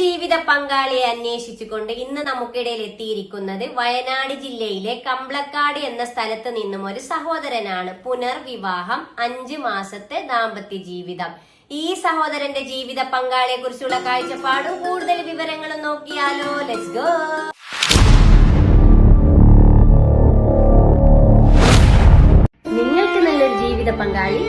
ജീവിത പങ്കാളിയെ അന്വേഷിച്ചുകൊണ്ട് ഇന്ന് നമുക്കിടയിൽ എത്തിയിരിക്കുന്നത് വയനാട് ജില്ലയിലെ കമ്പളക്കാട് എന്ന സ്ഥലത്ത് നിന്നും ഒരു സഹോദരനാണ്. പുനർവിവാഹം അഞ്ച് മാസത്തെ ദാമ്പത്യ ജീവിതം. ഈ സഹോദരന്റെ ജീവിത പങ്കാളിയെ കുറിച്ചുള്ള കാഴ്ചപ്പാടും കൂടുതൽ വിവരങ്ങളും നോക്കിയാലോ. ലെറ്റ്സ് ഗോ നിങ്ങൾക്ക് നല്ലൊരു ജീവിത പങ്കാളി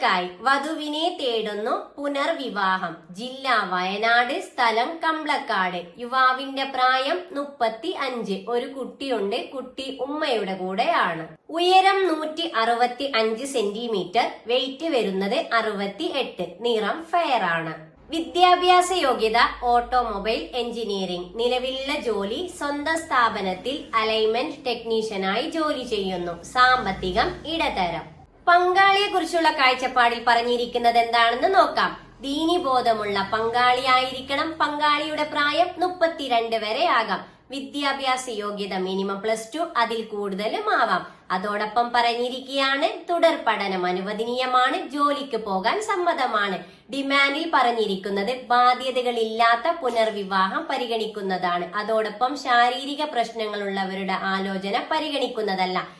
നിങ്ങൾക്കായി വധുവിനെ തേടുന്നു പുനർവിവാഹം. ജില്ല വയനാട് സ്ഥലം കമ്പ്ളക്കാട് യുവാവിന്റെ പ്രായം മുപ്പത്തി അഞ്ച് ഒരു കുട്ടിയുണ്ട്. കുട്ടി ഉമ്മയുടെ കൂടെയാണ്. ഉയരം നൂറ്റി അറുപത്തി അഞ്ച് സെന്റിമീറ്റർ. വെയിറ്റ് വരുന്നത് അറുപത്തി എട്ട് നിറം ഫെയർ ആണ്. വിദ്യാഭ്യാസ യോഗ്യത ഓട്ടോമൊബൈൽ എഞ്ചിനീയറിംഗ് നിലവിലുള്ള ജോലി സ്വന്തം സ്ഥാപനത്തിൽ അലൈൻമെന്റ് ടെക്നീഷ്യനായി ജോലി ചെയ്യുന്നു. സാമ്പത്തികം ഇടതരം. പങ്കാളിയെ കുറിച്ചുള്ള കാഴ്ചപ്പാടിൽ പറഞ്ഞിരിക്കുന്നത് എന്താണെന്ന് നോക്കാം. ദീനി ദീനിബോധമുള്ള പങ്കാളിയായിരിക്കണം. പങ്കാളിയുടെ പ്രായം മുപ്പത്തിരണ്ട് വരെ ആകാം. വിദ്യാഭ്യാസ യോഗ്യത മിനിമം പ്ലസ് ടു അതിൽ കൂടുതലും ആവാം. അതോടൊപ്പം പറഞ്ഞിരിക്കുകയാണ് തുടർ പഠനം അനുവദനീയമാണ് ജോലിക്ക് പോകാൻ സമ്മതമാണ്. ഡിമാൻഡിൽ പറഞ്ഞിരിക്കുന്നത് ബാധ്യതകളില്ലാത്ത പുനർവിവാഹം പരിഗണിക്കുന്നതാണ്. അതോടൊപ്പം ശാരീരിക പ്രശ്നങ്ങളുള്ളവരുടെ ആലോചന പരിഗണിക്കുന്നതല്ല.